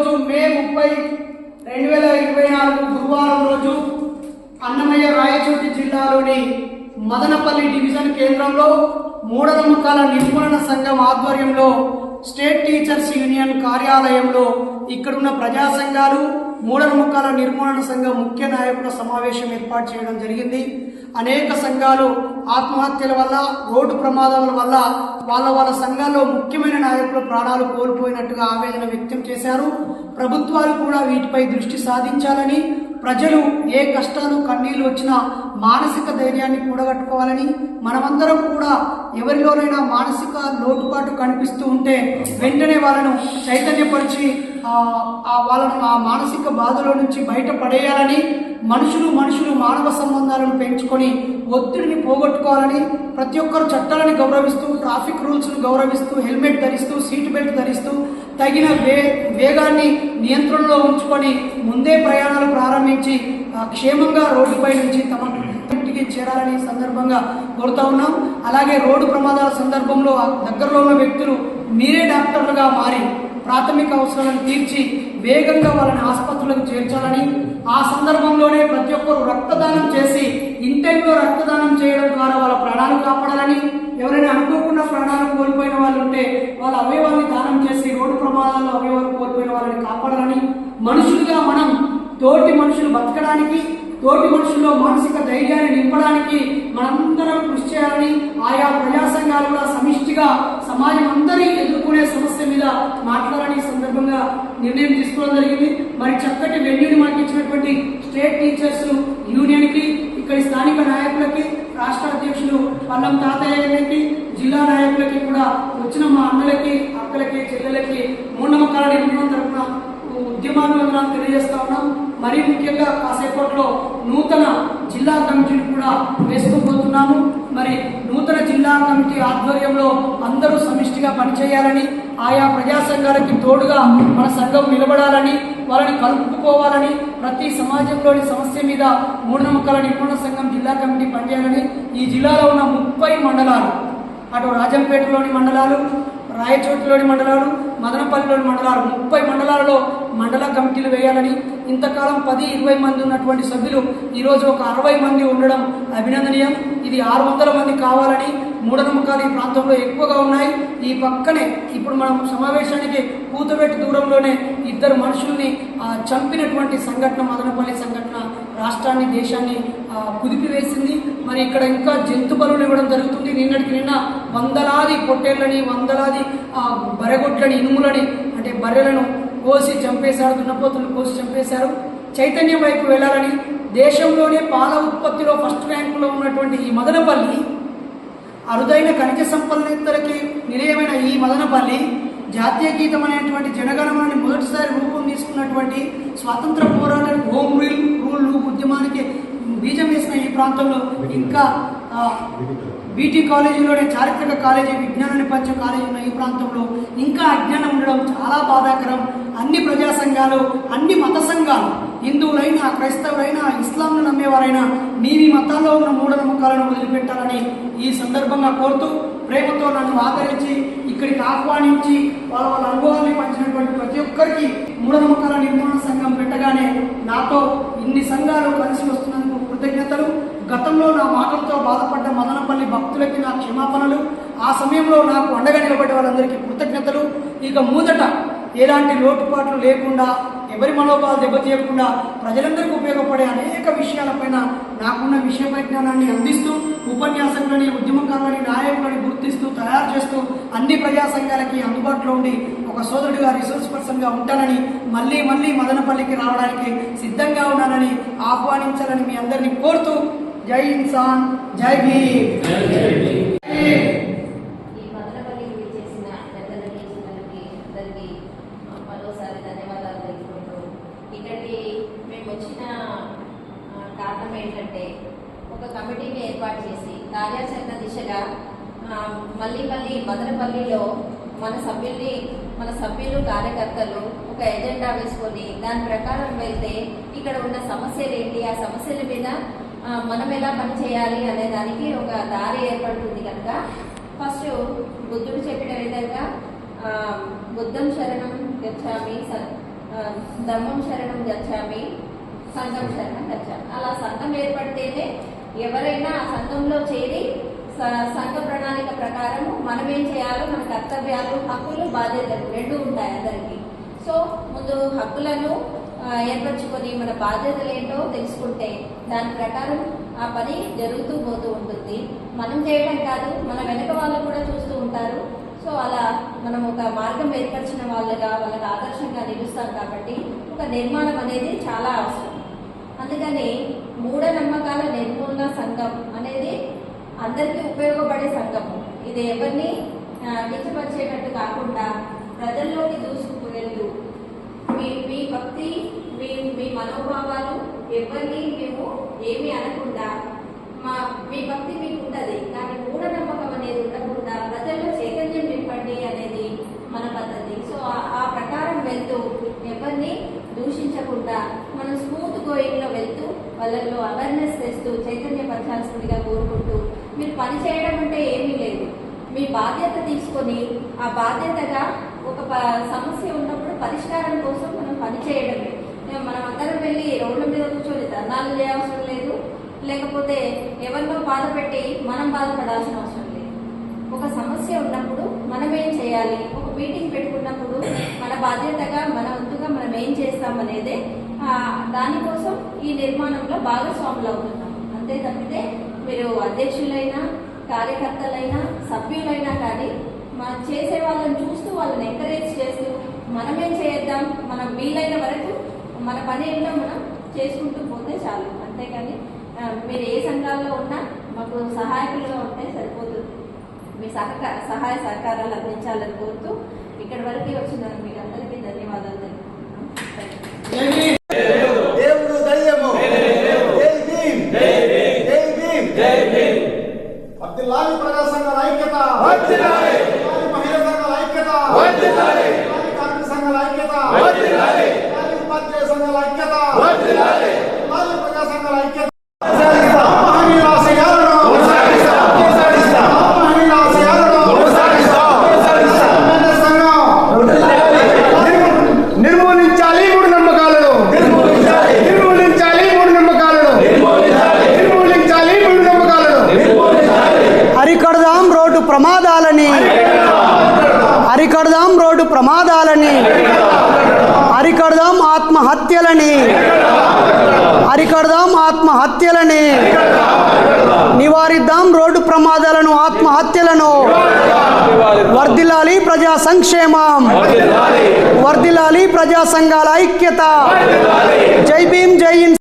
రోజు మే ముప్పై రెండు వేల ఇరవై నాలుగు గురువారం రోజు అన్నమయ్య రాయచోటి జిల్లాలోని మదనపల్లి డివిజన్ కేంద్రంలో మూఢనమ్మకాల నిర్మూలన సంఘం ఆధ్వర్యంలో స్టేట్ టీచర్స్ యూనియన్ కార్యాలయంలో ఇక్కడున్న ప్రజా సంఘాలు మూఢనమ్మకాల నిర్మూలన సంఘం ముఖ్య నాయకుల సమావేశం ఏర్పాటు చేయడం జరిగింది. అనేక సంఘాలు ఆత్మహత్యల వల్ల రోడ్డు ప్రమాదాల వల్ల వాళ్ళ వాళ్ళ సంఘాల్లో ముఖ్యమైన నాయకులు ప్రాణాలు కోల్పోయినట్టుగా ఆవేదన వ్యక్తం చేశారు. ప్రభుత్వాలు కూడా వీటిపై దృష్టి సాధించాలని ప్రజలు ఏ కష్టాలు కన్నీళ్ళు వచ్చినా మానసిక ధైర్యాన్ని కూడగట్టుకోవాలని మనమందరం కూడా ఎవరిలోనైనా మానసిక లోటుపాటు కనిపిస్తూ ఉంటే వెంటనే వాళ్ళను చైతన్యపరిచి వాళ్ళను ఆ మానసిక బాధలో నుంచి బయటపడేయాలని మనుషులు మనుషులు మానవ సంబంధాలను పెంచుకొని ఒత్తిడిని పోగొట్టుకోవాలని ప్రతి ఒక్కరు చట్టాలను గౌరవిస్తూ ట్రాఫిక్ రూల్స్ను గౌరవిస్తూ హెల్మెట్ ధరిస్తూ సీట్ బెల్ట్ ధరిస్తూ తగిన వే వేగాన్ని నియంత్రణలో ఉంచుకొని ముందే ప్రయాణాలు ప్రారంభించి ఆ, క్షేమంగా రోడ్డుపై నుంచి తమ ఇంటికి చేరాలని సందర్భంగా కోరుతా ఉన్నాం. అలాగే రోడ్డు ప్రమాదాల సందర్భంలో దగ్గరలో ఉన్న వ్యక్తులు మీరే డాక్టర్లుగా మారి ప్రాథమిక అవసరాలను తీర్చి వేగంగా వాళ్ళని ఆసుపత్రులకు చేర్చాలని ఆ సందర్భంలోనే ప్రతి ఒక్కరు రక్తదానం చేసి ఇన్ టైంలో రక్తదానం చేయడం ద్వారా వాళ్ళ ప్రాణాలు కాపాడాలని ఎవరైనా అనుకోకుండా ప్రాణాలు కోల్పోయిన వాళ్ళు ఉంటే వాళ్ళ అవయవాన్ని దానం చేసి రోడ్డు ప్రమాదాల్లో అవయవాలు కోల్పోయిన వాళ్ళని కాపాడాలని మనుషులుగా మనం తోటి మనుషులు బతకడానికి తోటి మనుషుల్లో మానసిక ధైర్యాన్ని నింపడానికి మనందరం కృషి చేయాలని ఆయా ప్రజా సంఘాలు కూడా సమిష్టిగా సమాజం అందరి ఎదుర్కొనే సమస్య మీద మాట్లాడాలని సందర్భంగా నిర్ణయం తీసుకోవడం జరిగింది. మరి చక్కటి వెన్యూని మనకి ఇచ్చినటువంటి స్టేట్ టీచర్స్ యూనియన్కి ఇక్కడి స్థానిక నాయకులకి రాష్ట్ర అధ్యక్షులు పల్లం తాతయ్య గారికి జిల్లా నాయకులకి కూడా వచ్చిన మా అన్నలకి అక్కలకి చెల్లెలకి మూఢనమ్మకాల నిర్మాణం తరఫున ఉద్యమాన్ని తెలియజేస్తా ఉన్నాం. మరీ ముఖ్యంగా కాసేపట్లో నూతన జిల్లా కమిటీని కూడా వేసుకోబోతున్నాను మరి నూతన జిల్లా కమిటీ ఆధ్వర్యంలో అందరూ సమిష్టిగా పనిచేయాలని ఆయా ప్రజా సంఘాలకి తోడుగా మన సంఘం నిలబడాలని వాళ్ళని కలుపుకోవాలని ప్రతి సమాజంలోని సమస్య మీద మూఢనమ్మకాల నిపుణుల సంఘం జిల్లా కమిటీ పనిచేయాలని ఈ జిల్లాలో ఉన్న ముప్పై మండలాలు అటు రాజంపేటలోని మండలాలు రాయచోటిలోని మండలాలు మదనపల్లిలోని మండలాలు ముప్పై మండలాలలో మండల కమిటీలు వేయాలని ఇంతకాలం పది ఇరవై మంది ఉన్నటువంటి సభ్యులు ఈరోజు ఒక అరవై మంది ఉండడం అభినందనీయం. ఇది ఆరు వందల మంది కావాలని మూఢనమ్మకాలు ఈ ప్రాంతంలో ఎక్కువగా ఉన్నాయి. ఈ పక్కనే ఇప్పుడు మనం సమావేశానికి కూతబెట్టి దూరంలోనే ఇద్దరు మనుషుల్ని చంపినటువంటి సంఘటన మదనపల్లి సంఘటన రాష్ట్రాన్ని దేశాన్ని కుదిపివేసింది. మరి ఇక్కడ ఇంకా జంతు బలులు ఇవ్వడం జరుగుతుంది. నిన్నటికి నిన్న వందలాది పొట్టేళ్ళని వందలాది బరగొట్లని ఇనుములని అంటే బర్రెలను కోసి చంపేశారు దున్నపోతులను కోసి చంపేశారు. చైతన్యం వైపు వెళ్ళాలని దేశంలోనే పాల ఉత్పత్తిలో ఫస్ట్ ర్యాంకులో ఉన్నటువంటి ఈ మదనపల్లి అరుదైన ఖనిజ సంపన్నతలకి నిలయమైన ఈ మదనపల్లి జాతీయ గీతం అనేటువంటి జనగణమని మొదటిసారి రూపం తీసుకున్నటువంటి స్వాతంత్ర పోరాటం హోమ్ రూల్ రూల్ ఉద్యమానికి బీజం వేసిన ఈ ప్రాంతంలో ఇంకా బీటీ కాలేజీలోనే చారిత్రక కాలేజీ విజ్ఞానాన్ని పంచే కాలేజీ ఉన్న ఈ ప్రాంతంలో ఇంకా అజ్ఞానం ఉండడం చాలా బాధాకరం. అన్ని ప్రజా సంఘాలు అన్ని మత సంఘాలు హిందువులైనా క్రైస్తవులైనా ఇస్లాంను నమ్మేవారైనా మీ మీ మతాల్లో ఉన్న మూఢనమ్మకాలను వదిలిపెట్టాలని ఈ సందర్భంగా కోరుతూ ప్రేమతో నన్ను ఆదరించి ఇక్కడికి ఆహ్వానించి వాళ్ళ వాళ్ళ అనుభవాన్ని పంచినటువంటి ప్రతి ఒక్కరికి మూఢనమ్మకాల నిర్మాణ సంఘం పెట్టగానే నాతో ఇన్ని సంఘాలు కలిసి వస్తున్నందుకు కృతజ్ఞతలు. గతంలో నా మాటలతో బాధపడ్డ మదనపల్లి భక్తులకి నా క్షమాపణలు. ఆ సమయంలో నాకు అండగా నిలబడే వాళ్ళందరికీ కృతజ్ఞతలు. ఇక ముందట ఎలాంటి లోటుపాట్లు లేకుండా ఎవరి మనోభావాలు దెబ్బతీయకుండా ప్రజలందరికీ ఉపయోగపడే అనేక విషయాలపైన నాకున్న విషయ పరిజ్ఞానాన్ని అందిస్తూ ఉపన్యాసకులని ఉద్యమకారులని నాయకులని గుర్తిస్తూ తయారు చేస్తూ అన్ని ప్రజా సంఘాలకి అందుబాటులో ఉండి ఒక సోదరుడిగా రిసోర్స్ పర్సన్గా ఉంటానని మళ్ళీ మళ్ళీ మదనపల్లికి రావడానికి సిద్ధంగా ఉన్నానని ఆహ్వానించాలని మీ అందరినీ కోరుతూ జై ఇన్సాన్ జై భీమ్ ఈ మదనపల్లికి విచ్చేసిన పెద్దలకి చిన్నలకి అందరికీ ఆ, మరోసారి ధన్యవాదాలు తెలుపుకుంటూ ఇక్కడికి మేము వచ్చిన ఆ, కారణం ఏంటంటే ఒక కమిటీని ఏర్పాటు చేసి కార్యాచరణ దిశగా ఆ, మళ్ళీ మళ్ళీ మదనపల్లిలో మన సభ్యుల్ని మన సభ్యులు కార్యకర్తలు ఒక ఎజెండా వేసుకొని దాని ప్రకారం వెళ్తే ఇక్కడ ఉన్న సమస్యలు ఏంటి? ఆ సమస్యల మీద మనం ఎలా పనిచేయాలి అనే దానికి ఒక దారి ఏర్పడుతుంది కనుక ఫస్ట్ బుద్ధుడు చెప్పిన విధంగా బుద్ధం శరణం గచ్చామి స- శరణం గచ్చామి సంఘం శరణం గచ్చామి అలా సంఘం ఏర్పడితేనే ఎవరైనా ఆ సంఘంలో చేరి స- సంఘ ప్రణాళిక ప్రకారం మనం ఏం చేయాలో మన కర్తవ్యాలు హక్కులు బాధ్యతలు రెండు ఉంటాయి అందరికీ. సో ముందు హక్కులను ఏర్పరచుకొని మన బాధ్యతలు ఏంటో తెలుసుకుంటే దాని ప్రకారం ఆ పని జరుగుతూ పోతూ ఉంటుంది. మనం చేయడం కాదు మన వెనక వాళ్ళు కూడా చూస్తూ ఉంటారు. సో అలా మనం ఒక మార్గం ఏర్పరిచిన వాళ్ళగా వాళ్ళకి ఆదర్శంగా నిలుస్తాం కాబట్టి ఒక నిర్మాణం అనేది చాలా అవసరం. అందుకని మూఢనమ్మకాల నిర్మూలన సంఘం అనేది అందరికీ ఉపయోగపడే సంఘము ఇది ఎవరిని ఆ, కించపరిచేటట్టు కాకుండా ప్రజల్లోకి దూసుకు మీ మీ భక్తి మీ మీ మనోభావాలు ఎవరిని మేము ఏమి అనకుండా మా మీ భక్తి మీకు ఉంటుంది కానీ మూఢనమ్మకం అనేది ఉండకుండా ప్రజల్లో చైతన్యం నింపండి అనేది మన పద్ధతి సో ఆ- ఆ ప్రకారం వెళ్తూ ఎవరిని దూషించకుండా మనం స్మూత్ గోయింగ్లో వాళ్ళలో అవేర్నెస్ తెస్తూ చైతన్యపరచాల్సిందిగా కోరుకుంటూ మీరు పని చేయడం అంటే ఏమీ లేదు. మీ బాధ్యత తీసుకొని ఆ బాధ్యతగా ఒక ప- సమస్య ఉన్నప్పుడు పరిష్కారం కోసం మనం పని చేయడమే. మనం అందరం వెళ్ళి రోడ్ల మీద కూర్చొని ధర్నాలు చేయవసరం లేదు. లేకపోతే ఎవరినో బాధ పెట్టి మనం బాధపడాల్సిన అవసరం లేదు. ఒక సమస్య ఉన్నప్పుడు మనం ఏం చేయాలి? ఒక మీటింగ్ పెట్టుకున్నప్పుడు మన బాధ్యతగా మన వంతుగా మనం ఏం చేస్తామనేదే దానికోసం ఈ నిర్మాణంలో భాగస్వాములు అవుతున్నాం అంతే తప్పితే మీరు అధ్యక్షులైనా కార్యకర్తలైనా సభ్యులైనా కానీ మనం చేసే వాళ్ళని చూస్తూ వాళ్ళని ఎంకరేజ్ చేస్తూ మనమేం చేద్దాం మనం వీలైన వరకు మన పని ఏంటో మనం చేసుకుంటూ పోతే చాలు. అంతేకాని మీరు ఏ సంఘాల్లో ఉన్నా మాకు సహాయకులుగా ఉంటే సరిపోతుంది. మీ సహకార సహాయ సహకారాలు అందించాలని కోరుతూ ఇక్కడి వరకు వచ్చిన మీకు అందరికీ ధన్యవాదాలు వర్ధిల్లాలి ప్రజా సంఘాల ఐక్యత. వర్ధిల్లాలి మహిళా సంఘాల ఐక్యత. వర్ధిల్లాలి కార్మిక సంఘాల ఐక్యత. వర్ధిల్లాలి ఉపాధ్యాయ సంఘాల ఐక్యత. వర్ధిల్లాలి ప్రజా సంఘాల ఐక్యత. ఆత్మహత్యలని. అరికడదాం ఆత్మహత్యలని. నివారిద్దాం రోడ్డు ప్రమాదాలను ఆత్మహత్యలను. వర్ధిల్లాలి ప్రజా సంక్షేమం. వర్ధిల్లాలి. ప్రజా సంఘాల ఐక్యత. జై భీమ్ జై